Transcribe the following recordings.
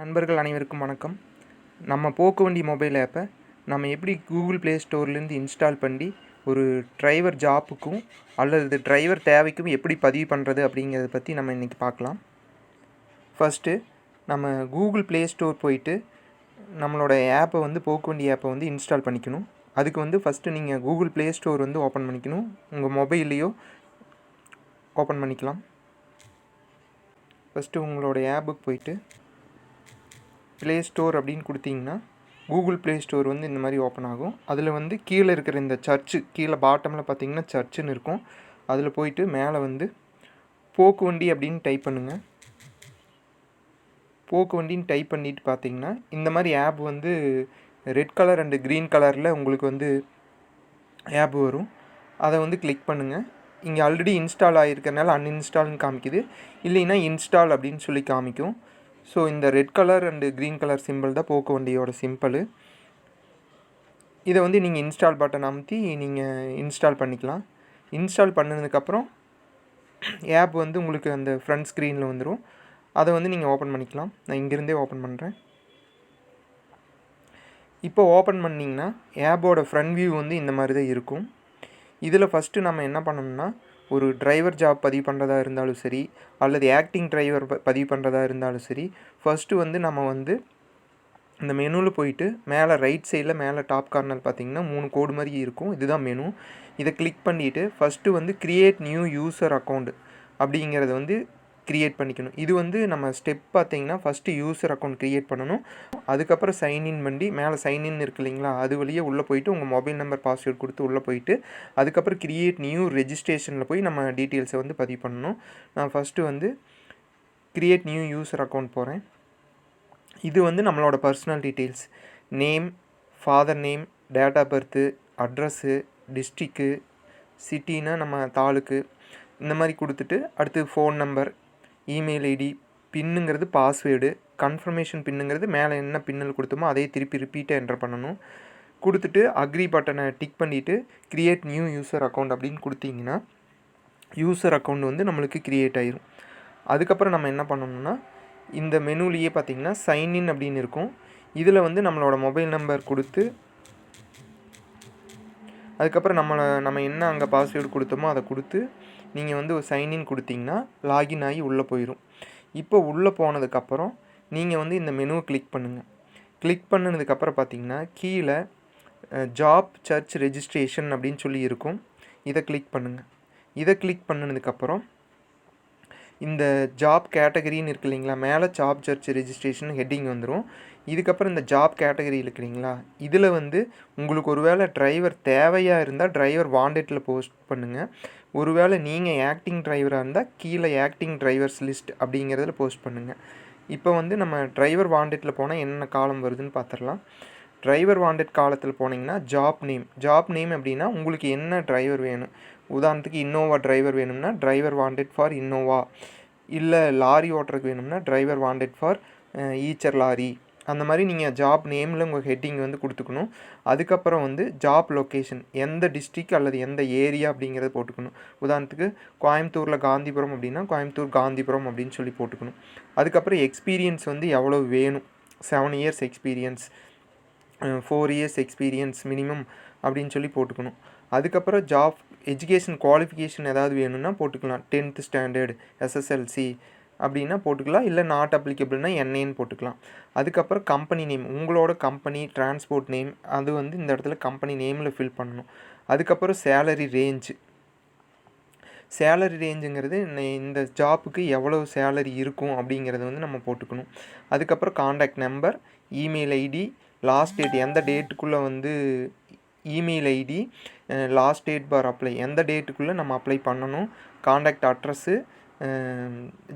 நண்பர்கள் அனைவருக்கும் வணக்கம். நம்ம போக்குவண்டி மொபைல் ஆப்பை நம்ம எப்படி கூகுள் ப்ளே ஸ்டோர்லேருந்து இன்ஸ்டால் பண்ணி ஒரு டிரைவர் ஜாப்புக்கும் அல்லது டிரைவர் தேவைக்கும் எப்படி பதிவு பண்ணுறது அப்படிங்கிறத பற்றி நம்ம இன்றைக்கி பார்க்கலாம். ஃபஸ்ட்டு நம்ம கூகுள் ப்ளே ஸ்டோர் போயிட்டு நம்மளோட ஆப்பை வந்து போக்குவண்டி ஆப்பை வந்து இன்ஸ்டால் பண்ணிக்கணும். அதுக்கு வந்து ஃபஸ்ட்டு நீங்கள் கூகுள் ப்ளே ஸ்டோர் வந்து ஓப்பன் பண்ணிக்கணும். உங்கள் மொபைல்லையோ ஓப்பன் பண்ணிக்கலாம். ஃபஸ்ட்டு உங்களோட ஆப்புக்கு போயிட்டு ப்ளே ஸ்டோர் அப்படின்னு கொடுத்தீங்கன்னா கூகுள் ப்ளே ஸ்டோர் வந்து இந்த மாதிரி ஓப்பன் ஆகும். அதில் வந்து கீழே இருக்கிற இந்த சர்ச்சு கீழே பாட்டமில் பார்த்தீங்கன்னா சர்ச்சுன்னு இருக்கும். அதில் போயிட்டு மேலே வந்து போக்கு வண்டி அப்படின்னு டைப் பண்ணுங்கள் போக்கு வண்டின்னு டைப் பண்ணிட்டு பார்த்தீங்கன்னா இந்த மாதிரி ஆப் வந்து ரெட் கலர் அண்டு க்ரீன் கலரில் உங்களுக்கு வந்து ஆப் வரும். அதை வந்து கிளிக் பண்ணுங்கள் இங்கே ஆல்ரெடி இன்ஸ்டால் ஆகிருக்கறனால அன்இன்ஸ்டால்னு காமிக்குது. இல்லைன்னா இன்ஸ்டால் அப்படின்னு சொல்லி காமிக்கும். ஸோ இந்த red colour and green colour simple தான் போக்கு வண்டியோட சிம்பிள் இதை வந்து நீங்கள் இன்ஸ்டால் பட்டன் அமுத்தி நீங்கள் இன்ஸ்டால் பண்ணிக்கலாம். இன்ஸ்டால் பண்ணதுக்கப்புறம் ஆப் வந்து உங்களுக்கு அந்த ஃப்ரண்ட் ஸ்க்ரீனில் வந்துடும் அதை வந்து நீங்கள் ஓப்பன் பண்ணிக்கலாம். நான் இங்கேருந்தே ஓப்பன் பண்ணுறேன் இப்போ ஓப்பன் பண்ணிங்கன்னா ஆப்போட ஃப்ரண்ட் வியூ வந்து இந்த மாதிரி தான் இருக்கும். இதில் ஃபஸ்ட்டு நம்ம என்ன பண்ணணும்னா ஒரு டிரைவர் ஜாப் பதிவு பண்ணுறதா இருந்தாலும் சரி அல்லது ஆக்டிங் டிரைவர் ப பதிவு பண்ணுறதா இருந்தாலும் சரி ஃபஸ்ட்டு வந்து நம்ம வந்து இந்த மெனுவில் போயிட்டு மேலே ரைட் சைடில் மேலே டாப் கார்னர் பார்த்திங்கன்னா மூணு கோடு மாதிரி இருக்கும். இதுதான் மெனு இதை கிளிக் பண்ணிவிட்டு ஃபஸ்ட்டு வந்து க்ரியேட் நியூ யூசர் அக்கௌண்ட் அப்படிங்கிறத வந்து க்ரியேட் பண்ணிக்கணும். இது வந்து நம்ம ஸ்டெப் பார்த்தீங்கன்னா ஃபஸ்ட்டு யூசர் அக்கௌண்ட் க்ரியேட் பண்ணணும். அதுக்கப்புறம் சைன்இன் பண்ணி மேலே சைன்இன் இருக்கு இல்லைங்களா அது வழியே உள்ளே போயிட்டு உங்கள் மொபைல் நம்பர் பாஸ்வேர்ட் கொடுத்து உள்ளே போயிட்டு அதுக்கப்புறம் க்ரியேட் நியூ ரெஜிஸ்ட்ரேஷனில் போய் நம்ம டீட்டெயில்ஸை வந்து பதிவு பண்ணணும். நான் ஃபஸ்ட்டு வந்து க்ரியேட் நியூ யூசர் அக்கௌண்ட் போகிறேன் இது வந்து நம்மளோட personal details name father name date of birth address district சிட்டின்னா நம்ம தாலுக்கு இந்த மாதிரி கொடுத்துட்டு அடுத்து ஃபோன் நம்பர் இமெயில் ஐடி பின்னுங்கிறது பாஸ்வேர்டு கன்ஃபர்மேஷன் பின்னுங்கிறது மேலே என்ன பின்னல் கொடுத்தோமோ அதே திருப்பி ரிப்பீட்டாக என்டர் பண்ணணும். கொடுத்துட்டு அக்ரி பட்டனை டிக் பண்ணிவிட்டு க்ரியேட் நியூ யூசர் அக்கௌண்ட் அப்படின்னு கொடுத்தீங்கன்னா யூசர் அக்கௌண்ட் வந்து நம்மளுக்கு க்ரியேட் ஆயிரும். அதுக்கப்புறம் நம்ம என்ன பண்ணணும்னா இந்த மெனுலேயே பார்த்திங்கன்னா சைன்இன் அப்படின்னு இருக்கும். இதில் வந்து நம்மளோட மொபைல் நம்பர் கொடுத்து அதுக்கப்புறம் நம்மளை நம்ம என்ன அங்கே பாஸ்வேர்டு கொடுத்தோமோ அதை கொடுத்து நீங்கள் வந்து ஒரு சைன்இன் கொடுத்தீங்கன்னா லாகின் ஆகி உள்ளே போயிடும் இப்போ உள்ளே போனதுக்கப்புறம் நீங்கள் வந்து இந்த மெனுவை கிளிக் பண்ணுங்கள் கிளிக் பண்ணினதுக்கப்புறம் பார்த்தீங்கன்னா கீழே ஜாப் சர்ச் ரெஜிஸ்ட்ரேஷன் அப்படின்னு சொல்லி இருக்கும். இதை கிளிக் பண்ணுங்கள் இதை கிளிக் பண்ணினதுக்கப்புறம் இந்த ஜாப் கேட்டகரின்னு இருக்கு இல்லைங்களா மேலே ஜாப் சர்ச் ரெஜிஸ்ட்ரேஷன் ஹெட்டிங் வந்துடும் இதுக்கப்புறம் இந்த ஜாப் கேட்டகரி இல்லைங்களா இதில் வந்து உங்களுக்கு ஒரு வேளை டிரைவர் தேவையாக இருந்தால் டிரைவர் வாண்டெட்டில் போஸ்ட் பண்ணுங்கள் ஒருவேளை நீங்கள் ஆக்டிங் டிரைவராக இருந்தால் கீழே ஆக்டிங் டிரைவர்ஸ் லிஸ்ட் அப்படிங்கிறதுல போஸ்ட் பண்ணுங்கள் இப்போ வந்து நம்ம டிரைவர் வாண்டெட்டில் போனால் என்னென்ன காலம் வருதுன்னு பார்த்துடலாம் டிரைவர் வாண்டட் காலத்தில் போனீங்கன்னா ஜாப் நேம் ஜாப் நேம் அப்படின்னா உங்களுக்கு என்ன டிரைவர் வேணும்? உதாரணத்துக்கு இன்னோவா டிரைவர் வேணும்னா டிரைவர் வாண்டட் ஃபார் இன்னோவா இல்லை லாரி ஓட்டுறதுக்கு வேணும்னா driver wanted for Eicher lorry அந்த மாதிரி நீங்கள் ஜாப் நேமில் உங்கள் ஹெட்டிங் வந்து கொடுத்துக்கணும். அதுக்கப்புறம் வந்து ஜாப் லொக்கேஷன் எந்த டிஸ்ட்ரிக் அல்லது எந்த ஏரியா அப்படிங்கிறத போட்டுக்கணும். உதாரணத்துக்கு கோயம்புத்தூரில் காந்திபுரம் அப்படின்னா கோயம்புத்தூர் காந்திபுரம் அப்படின்னு சொல்லி போட்டுக்கணும். அதுக்கப்புறம் எக்ஸ்பீரியன்ஸ் வந்து எவ்வளோ வேணும்? Seven years experience four years experience minimum அப்படின்னு சொல்லி போட்டுக்கணும். அதுக்கப்புறம் ஜாப் எஜுகேஷன் குவாலிஃபிகேஷன் ஏதாவது வேணும்னா போட்டுக்கலாம். டென்த்து ஸ்டாண்டர்டு எஸ்எஸ்எல்சி அப்படின்னா போட்டுக்கலாம் இல்லை நாட் அப்ளிகபிள்னா என்ஏன்னு போட்டுக்கலாம். அதுக்கப்புறம் கம்பெனி நேம் உங்களோட கம்பெனி டிரான்ஸ்போர்ட் நேம் அது வந்து இந்த இடத்துல கம்பெனி நேமில் ஃபில் பண்ணணும். அதுக்கப்புறம் சேலரி ரேஞ்சு சேலரி ரேஞ்சுங்கிறது இந்த ஜாப்புக்கு எவ்வளோ சேலரி இருக்கும் அப்படிங்கிறத வந்து நம்ம போட்டுக்கணும். அதுக்கப்புறம் contact number email ID last date எந்த டேட்டுக்குள்ளே வந்து email ID last date for apply எந்த டேட்டுக்குள்ளே நம்ம அப்ளை பண்ணணும் காண்டாக்ட் அட்ரஸ்ஸு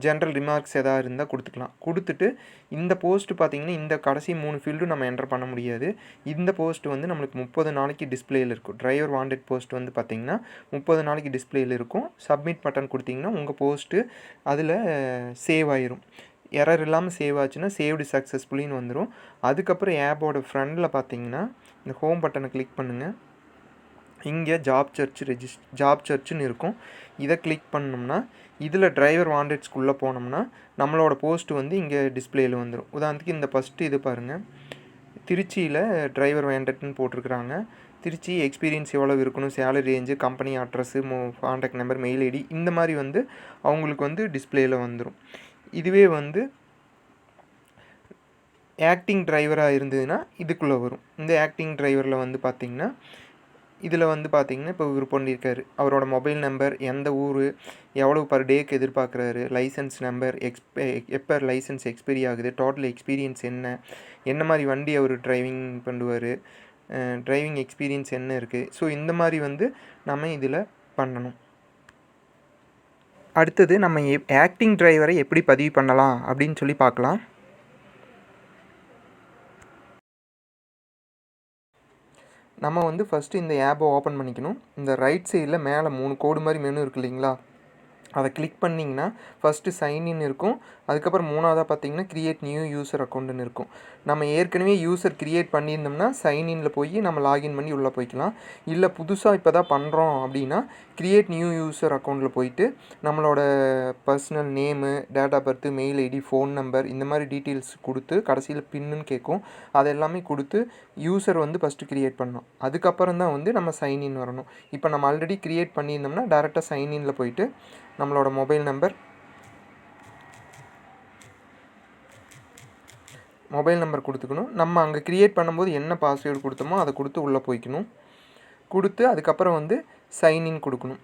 ஜென்ரல் ரிமார்க்ஸ் எதாவது இருந்தால் கொடுத்துக்கலாம். கொடுத்துட்டு இந்த போஸ்ட்டு பார்த்திங்கன்னா இந்த கடைசி மூணு ஃபீல்டும் நம்ம என்டர் பண்ண முடியாது. இந்த போஸ்ட் வந்து நம்மளுக்கு முப்பது நாளைக்கு டிஸ்பிளேயில் இருக்கும். டிரைவர் வாண்டட் போஸ்ட் வந்து பார்த்திங்கன்னா முப்பது நாளைக்கு டிஸ்பிளேயில் இருக்கும். சப்மிட் பட்டன் கொடுத்திங்கன்னா உங்கள் போஸ்ட்டு அதில் சேவ் ஆயிரும். எரர் இல்லாமல் சேவ் ஆச்சுன்னா சேவ்டு சக்ஸஸ்ஃபுல்லின்னு வந்துடும் அதுக்கப்புறம் ஆப்போட ஃப்ரண்டில் பார்த்தீங்கன்னா இந்த ஹோம் பட்டனை கிளிக் பண்ணுங்கள் இங்கே ஜாப் சர்ச் ரெஜிஸ் ஜாப் சர்ச்சுன்னு இருக்கும். இதை கிளிக் பண்ணோம்னா இதில் டிரைவர் வாண்டட்ஸ்குள்ளே போனோம்னா நம்மளோட போஸ்ட் வந்து இங்கே டிஸ்பிளேயில் வந்துடும் உதாரணத்துக்கு இந்த ஃபஸ்ட்டு இது பாருங்கள் திருச்சியில் டிரைவர் வேண்டட்னு போட்டிருக்கிறாங்க. திருச்சி எக்ஸ்பீரியன்ஸ் எவ்வளோ இருக்கணும் சேலரி ரேஞ்சு கம்பெனி அட்ரஸ்ஸு மோ காண்டாக்ட் நம்பர் மெயில் ஐடி இந்த மாதிரி வந்து அவங்களுக்கு வந்து டிஸ்பிளேயில் வந்துடும் இதுவே வந்து ஆக்டிங் டிரைவராக இருந்ததுன்னா இதுக்குள்ளே வரும். இந்த ஆக்டிங் டிரைவரில் வந்து பார்த்திங்கன்னா இதில் வந்து பார்த்திங்கன்னா இப்போ இவர் பண்ணியிருக்காரு. அவரோட மொபைல் நம்பர் எந்த ஊர் எவ்வளோ பர் டேக்கு எதிர்பார்க்குறாரு லைசன்ஸ் நம்பர் எக்ஸ்பே எப்போ லைசன்ஸ் எக்ஸ்பைரி ஆகுது டோட்டல் எக்ஸ்பீரியன்ஸ் என்ன என்ன மாதிரி வண்டி அவர் டிரைவிங் பண்ணுவார் டிரைவிங் எக்ஸ்பீரியன்ஸ் என்ன இருக்குது ஸோ இந்த மாதிரி வந்து நம்ம இதில் பண்ணணும். அடுத்தது நம்ம ஆக்டிங் டிரைவரை எப்படி பதிவு பண்ணலாம் அப்படின்னு சொல்லி பார்க்கலாம். நம்ம வந்து ஃபஸ்ட்டு இந்த ஆப்பை ஓப்பன் பண்ணிக்கணும். இந்த ரைட் சைடில் மேலே மூணு கோடு மாதிரி மெனு இருக்கு இல்லைங்களா? அதை கிளிக் பண்ணிங்கன்னா ஃபஸ்ட்டு சைன்இன் இருக்கும். அதுக்கப்புறம் மூணாவதாக பார்த்தீங்கன்னா க்ரியேட் நியூ யூசர் அக்கௌண்ட்டுன்னு இருக்கும். நம்ம ஏற்கனவே யூசர் க்ரியேட் பண்ணியிருந்தோம்னா சைன்இனில் போய் நம்ம லாகின் பண்ணி உள்ளே போய்க்கலாம். இல்லை புதுசாக இப்போ தான் பண்ணுறோம் அப்படின்னா க்ரியேட் நியூ யூசர் அக்கௌண்ட்டில் போயிட்டு நம்மளோட personal name date of birth mail ID phone number இந்த மாதிரி டீட்டெயில்ஸ் கொடுத்து கடைசியில் பின்னுன்னு கேட்கும். அது எல்லாமே கொடுத்து யூசர் வந்து ஃபஸ்ட்டு க்ரியேட் பண்ணணும். அதுக்கப்புறம் தான் வந்து நம்ம சைன்இன் வரணும். இப்போ நம்ம ஆல்ரெடி க்ரியேட் பண்ணியிருந்தோம்னா டேரெக்டாக சைன்இனில் போயிட்டு நம்மளோட மொபைல் நம்பர். மொபைல் நம்பர் கொடுத்துக்கணும். நம்ம அங்கே க்ரியேட் பண்ணும்போது என்ன பாஸ்வேர்டு கொடுத்தோமோ அதை கொடுத்து உள்ளே போய்க்கணும். கொடுத்து அதுக்கப்புறம் வந்து சைன்இன் கொடுக்கணும்.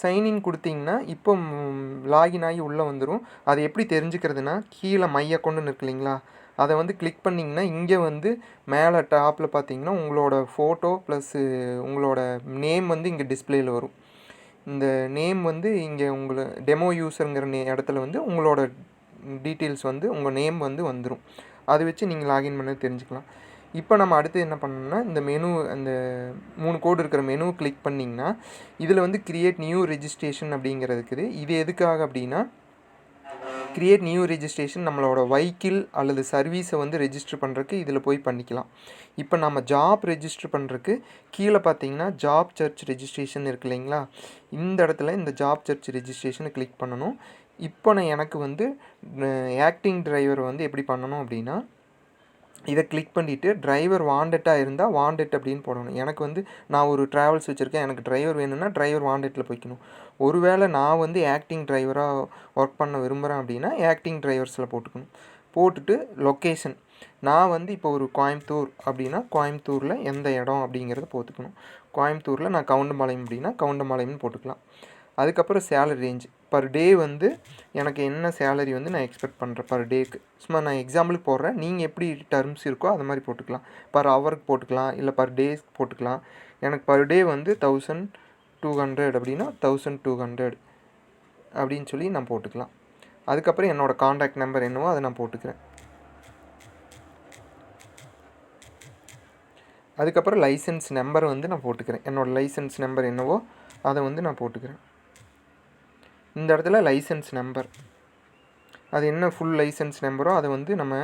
சைன்இன் கொடுத்தீங்கன்னா இப்போ லாகின் ஆகி உள்ளே வந்துடும் அதை எப்படி தெரிஞ்சுக்கிறதுனா கீழே மைய கொண்டுன்னு இருக்கு இல்லைங்களா? அதை வந்து கிளிக் பண்ணிங்கன்னா இங்கே வந்து மேலே டாப்பில் பார்த்தீங்கன்னா உங்களோட ஃபோட்டோ ப்ளஸ்ஸு உங்களோட நேம் வந்து இங்கே டிஸ்பிளேயில் வரும். இந்த நேம் வந்து இங்கே உங்களை டெமோ யூஸருங்கிற நே இடத்துல வந்து உங்களோட டீட்டெயில்ஸ் வந்து உங்கள் நேம் வந்து வந்துடும் அதை வச்சு நீங்கள் லாகின் பண்ண தெரிஞ்சுக்கலாம். இப்போ நம்ம அடுத்து என்ன பண்ணணும்னா இந்த மெனு அந்த மூணு கோடு இருக்கிற மெனு கிளிக் பண்ணிங்கன்னா இதில் வந்து க்ரியேட் நியூ ரெஜிஸ்ட்ரேஷன் அப்படிங்கிறது இருக்குது. இது எதுக்காக அப்படின்னா க்ரியேட் நியூ ரெஜிஸ்ட்ரேஷன் நம்மளோட வைக்கிள் அல்லது சர்வீஸை வந்து ரெஜிஸ்டர் பண்ணுறதுக்கு இதில் போய் பண்ணிக்கலாம். இப்போ நம்ம ஜாப் ரெஜிஸ்டர் பண்ணுறக்கு கீழே பார்த்தீங்கன்னா ஜாப் சர்ச் ரெஜிஸ்ட்ரேஷன் இருக்கு இல்லைங்களா? இந்த இடத்துல இந்த ஜாப் சர்ச் ரெஜிஸ்ட்ரேஷனை கிளிக் பண்ணணும். இப்போ நான் எனக்கு வந்து ஆக்டிங் டிரைவர் வந்து எப்படி பண்ணணும் அப்படின்னா இதை கிளிக் பண்ணிவிட்டு டிரைவர் வாண்டட்டாக இருந்தால் வாண்டட் அப்படின்னு போடணும். எனக்கு வந்து நான் ஒரு ட்ராவல்ஸ் வச்சுருக்கேன். எனக்கு டிரைவர் வேணும்னா டிரைவர் வாண்டட்டில் போய்க்கணும். ஒருவேளை நான் வந்து ஆக்டிங் டிரைவராக ஒர்க் பண்ண விரும்புகிறேன் அப்படின்னா ஆக்டிங் டிரைவர்ஸில் போட்டுக்கணும். போட்டுட்டு லொக்கேஷன் நான் வந்து இப்போ ஒரு கோயம்புத்தூர் அப்படின்னா கோயம்புத்தூரில் எந்த இடம் அப்படிங்கிறத போட்டுக்கணும். கோயம்புத்தூரில் நான் கவுண்டம்பாளையம் அப்படின்னா கவுண்டம்பாளையம்னு போட்டுக்கலாம். அதுக்கப்புறம் சேலரி ரேஞ்ச் பர் டே வந்து எனக்கு என்ன சேலரி வந்து நான் எக்ஸ்பெக்ட் பண்ணுறேன் பர் டேக்கு சும்மா நான் எக்ஸாம்பிளுக்கு போடுறேன். நீங்கள் எப்படி டர்ம்ஸ் இருக்கோ அது மாதிரி போட்டுக்கலாம். பர் ஹவருக்கு போட்டுக்கலாம். இல்லை பர் டேஸ் போட்டுக்கலாம். எனக்கு பர் டே வந்து தௌசண்ட் டூ ஹண்ட்ரட் அப்படின்னா தௌசண்ட் டூ ஹண்ட்ரட் அப்படின்னு சொல்லி நான் போட்டுக்கலாம். அதுக்கப்புறம் என்னோடய காண்டாக்ட் நம்பர் என்னவோ அதை நான் போட்டுக்கிறேன். அதுக்கப்புறம் லைசன்ஸ் நம்பர் வந்து நான் போட்டுக்கிறேன். என்னோடய லைசன்ஸ் நம்பர் என்னவோ அதை வந்து நான் போட்டுக்கிறேன். இந்த இடத்துல லைசன்ஸ் நம்பர் அது என்ன ஃபுல் லைசன்ஸ் நம்பரோ அதை வந்து நம்ம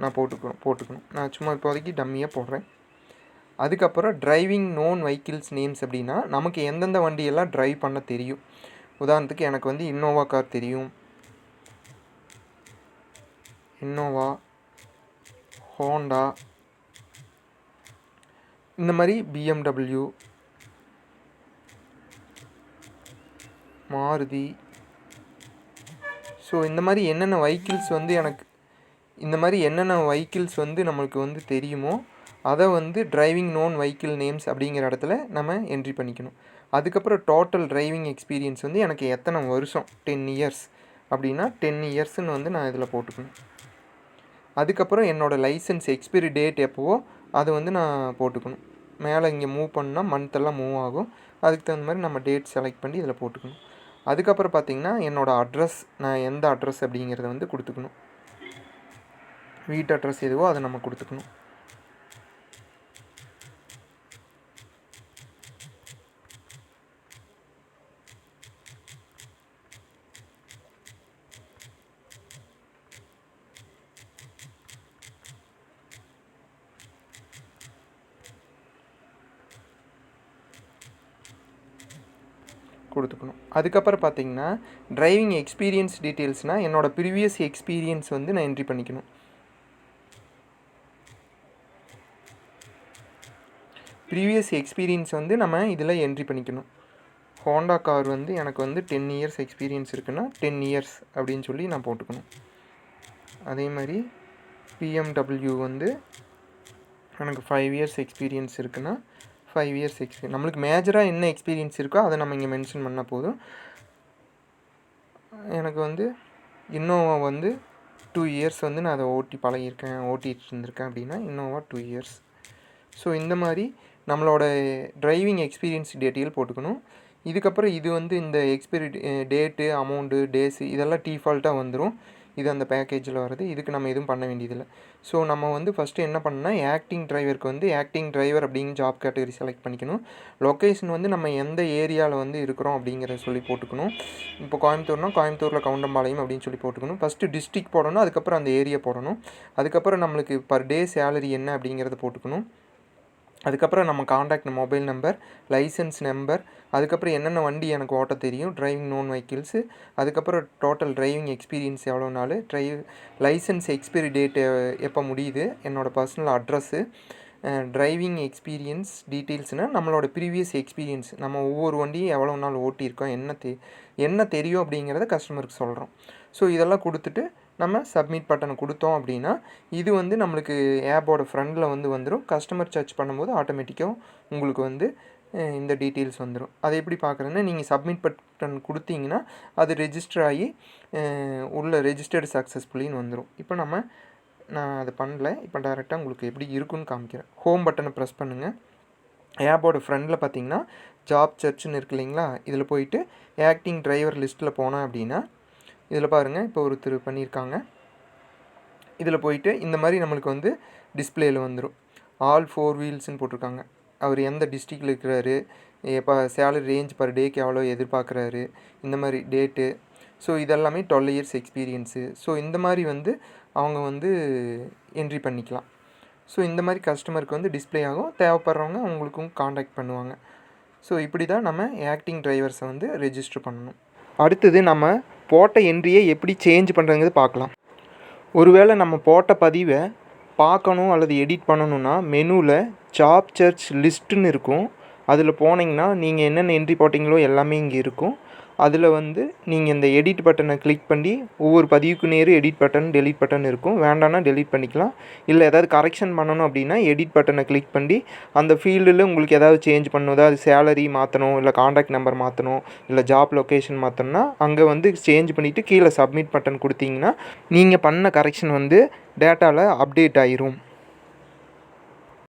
நான் போட்டுக்கணும் போட்டுக்கணும். நான் சும்மா இப்போதைக்கு டம்மியாக போடுறேன். அதுக்கப்புறம் டிரைவிங் நோன் வெஹிக்கிள்ஸ் நேம்ஸ் அப்படின்னா நமக்கு எந்தெந்த வண்டியெல்லாம் ட்ரைவ் பண்ண தெரியும்? உதாரணத்துக்கு எனக்கு வந்து இன்னோவா கார் தெரியும். இன்னோவா ஹோண்டா இந்த மாதிரி பிஎம்டபிள்யூ மாருதி ஸோ இந்த மாதிரி என்னென்ன வெஹிக்கிள்ஸ் வந்து எனக்கு இந்த மாதிரி என்னென்ன வெஹிக்கிள்ஸ் வந்து நம்மளுக்கு வந்து தெரியுமோ அதை வந்து டிரைவிங் நோன் வெஹிக்கிள் நேம்ஸ் அப்படிங்கிற இடத்துல நம்ம என்ட்ரி பண்ணிக்கணும். அதுக்கப்புறம் டோட்டல் டிரைவிங் எக்ஸ்பீரியன்ஸ் வந்து எனக்கு எத்தனை வருஷம் டென் இயர்ஸ் அப்படின்னா டென் இயர்ஸ்னு வந்து நான் இதில் போட்டுக்கணும். அதுக்கப்புறம் என்னோடய லைசன்ஸ் எக்ஸ்பிரி டேட் எப்போவோ அதை வந்து நான் போட்டுக்கணும். மேலே இங்கே மூவ் பண்ணால் மந்த்தெல்லாம் மூவ் ஆகும். அதுக்கு தகுந்த மாதிரி நம்ம டேட் செலக்ட் பண்ணி இதில் போட்டுக்கணும். அதுக்கப்புறம் பார்த்திங்கன்னா என்னோடய அட்ரஸ் நான் எந்த அட்ரஸ் அப்படிங்கிறத வந்து கொடுத்துக்கணும். வீட்டு அட்ரஸ் எதுவோ அதை நம்ம கொடுத்துக்கணும். கொடுத்துக்கணும். அதுக்கப்புறம் பார்த்தீங்கன்னா டிரைவிங் எக்ஸ்பீரியன்ஸ் டீட்டெயில்ஸ்னால் என்னோடய ப்ரீவியஸ் எக்ஸ்பீரியன்ஸ் வந்து நான் என்ட்ரி பண்ணிக்கணும். ப்ரீவியஸ் எக்ஸ்பீரியன்ஸ் வந்து நம்ம இதில் என்ட்ரி பண்ணிக்கணும். ஹோண்டா கார் வந்து எனக்கு வந்து டென் இயர்ஸ் எக்ஸ்பீரியன்ஸ் இருக்குன்னா டென் இயர்ஸ் அப்படின்னு சொல்லி நான் போட்டுக்கணும். அதே மாதிரி பிஎம்டபிள்யூ வந்து எனக்கு ஃபைவ் இயர்ஸ் எக்ஸ்பீரியன்ஸ் இருக்குன்னா ஃபைவ் இயர்ஸ் எக்ஸ்பீரியன் நம்மளுக்கு மேஜராக என்ன எக்ஸ்பீரியன்ஸ் இருக்கோ அதை நம்ம இங்கே மென்ஷன் பண்ணால் போதும். எனக்கு வந்து இன்னோவா வந்து டூ இயர்ஸ் வந்து நான் அதை ஓட்டி பழகியிருக்கேன் ஓட்டிகிட்டு இருந்திருக்கேன் அப்படின்னா இன்னோவா டூ இயர்ஸ் ஸோ இந்த மாதிரி நம்மளோட டிரைவிங் எக்ஸ்பீரியன்ஸ் டீட்டெயில் போட்டுக்கணும். இதுக்கப்புறம் இது வந்து இந்த எக்ஸ்பீரி டேட்டு அமௌண்ட்டு டேஸு இதெல்லாம் டிஃபால்ட்டாக வந்துடும் இது அந்த பேக்கேஜில் வருது. இதுக்கு நம்ம எதுவும் பண்ண வேண்டியதில்லை. ஸோ நம்ம வந்து ஃபஸ்ட்டு என்ன பண்ணால் ஆக்டிங் டிரைவருக்கு வந்து ஆக்டிங் டிரைவர் அப்படிங்கிற ஜாப் கேட்டகரி செலக்ட் பண்ணிக்கணும். லொக்கேஷன் வந்து நம்ம எந்த ஏரியாவில் வந்து இருக்கிறோம் அப்படிங்கிறத சொல்லி போட்டுக்கணும். இப்போ கோயம்புத்தூர்னா கோயம்புத்தூரில் கவுண்டம்பாளையம் அப்படின்னு சொல்லி போட்டுக்கணும். ஃபஸ்ட்டு டிஸ்ட்ரிக் போடணும் அதுக்கப்புறம் அந்த ஏரியா போடணும். அதுக்கப்புறம் நம்மளுக்கு பர் டே சேலரி என்ன அப்படிங்கிறத போட்டுக்கணும். அதுக்கப்புறம் நம்ம contact mobile number license number அதுக்கப்புறம் என்னென்ன வண்டி எனக்கு ஓட்ட தெரியும் டிரைவிங் நோன் வெஹிக்கிள்ஸு அதுக்கப்புறம் டோட்டல் டிரைவிங் எக்ஸ்பீரியன்ஸ் எவ்வளோ நாள் ட்ரைவ் லைசன்ஸ் எக்ஸ்பைரி டேட்டு எப்போ முடியுது என்னோடய பர்சனல் அட்ரஸ்ஸு டிரைவிங் எக்ஸ்பீரியன்ஸ் டீட்டெயில்ஸ்னால் நம்மளோட ப்ரீவியஸ் எக்ஸ்பீரியன்ஸ் நம்ம ஒவ்வொரு வண்டியும் எவ்வளோ நாள் ஓட்டியிருக்கோம் என்ன தெ என்ன தெரியும் அப்படிங்கிறத கஸ்டமருக்கு சொல்கிறோம் ஸோ இதெல்லாம் கொடுத்துட்டு நம்ம சப்மிட் பட்டனை கொடுத்தோம் அப்படின்னா இது வந்து நம்மளுக்கு ஆப்போட ஃப்ரண்டில் வந்து வந்துடும் கஸ்டமர் சர்ச் பண்ணும்போது ஆட்டோமேட்டிக்காக உங்களுக்கு வந்து இந்த டீட்டெயில்ஸ் வந்துடும் அதை எப்படி பார்க்குறேன்னா நீங்கள் சப்மிட் பட்டன் கொடுத்தீங்கன்னா அது ரெஜிஸ்டர் ஆகி உள்ள ரெஜிஸ்டர்டு சக்ஸஸ்ஃபுல்லின்னு வந்துடும் இப்போ நம்ம நான் அதை பண்ணல. இப்போ டேரெக்டாக உங்களுக்கு எப்படி இருக்குன்னு காமிக்கிறேன். ஹோம் பட்டனை ப்ரெஸ் பண்ணுங்கள் ஆப்போட ஃப்ரண்டில் பார்த்தீங்கன்னா ஜாப் சர்ச்சுன்னு இருக்கு இல்லைங்களா? இதில் போயிட்டு ஆக்டிங் டிரைவர் லிஸ்ட்டில் போனேன் அப்படின்னா இதில் பாருங்கள் இப்போ ஒருத்தர் பண்ணியிருக்காங்க. இதில் போயிட்டு இந்த மாதிரி நம்மளுக்கு வந்து டிஸ்பிளேயில் வந்துடும் ஆல் ஃபோர் வீல்ஸ்னு போட்டிருக்காங்க. அவர் எந்த டிஸ்ட்ரிக்டில் இருக்கிறாரு? எப்போ சேலரி ரேஞ்ச் பர் டேக்கு எவ்வளோ எதிர்பார்க்குறாரு? இந்த மாதிரி டேட்டு ஸோ இதெல்லாமே டுவெல் இயர்ஸ் எக்ஸ்பீரியன்ஸு ஸோ இந்த மாதிரி வந்து அவங்க வந்து என்ட்ரி பண்ணிக்கலாம். ஸோ இந்த மாதிரி கஸ்டமருக்கு வந்து டிஸ்பிளே ஆகும். தேவைப்படுறவங்க அவங்களுக்கும் காண்டாக்ட் பண்ணுவாங்க. ஸோ இப்படி தான் நம்ம ஆக்டிங் டிரைவர்ஸை வந்து ரெஜிஸ்டர் பண்ணணும். அடுத்தது நம்ம போட்ட என்ட்ரியை எப்படி சேஞ்ச் பண்ணுறங்கிறது பார்க்கலாம். ஒருவேளை நம்ம போட்ட பதிவை பார்க்கணும் அல்லது எடிட் பண்ணணுன்னா மெனுவில் ஜாப் சர்ச் லிஸ்ட்டுன்னு இருக்கும். அதில் போனீங்கன்னா நீங்கள் என்னென்ன என்ட்ரி போட்டிங்களோ எல்லாமே இங்கே இருக்கும். அதில் வந்து நீங்கள் இந்த எடிட் பட்டனை கிளிக் பண்ணி ஒவ்வொரு பதிவுக்கு நேரு எடிட் பட்டன் டெலிட் பட்டன் இருக்கும். வேண்டாம்னா டெலிட் பண்ணிக்கலாம். இல்லை ஏதாவது கரெக்ஷன் பண்ணணும் அப்படின்னா எடிட் பட்டனை கிளிக் பண்ணி அந்த ஃபீல்டில் உங்களுக்கு ஏதாவது சேஞ்ச் பண்ணணும். அதாவது சேலரி மாற்றணும் இல்லை காண்டாக்ட் நம்பர் மாற்றணும் இல்லை ஜாப் லொக்கேஷன் மாற்றணும்னா அங்கே வந்து சேஞ்ச் பண்ணிவிட்டு கீழே சப்மிட் பட்டன் கொடுத்தீங்கன்னா நீங்கள் பண்ண கரெக்ஷன் வந்து டேட்டாவில் அப்டேட் ஆயிரும்.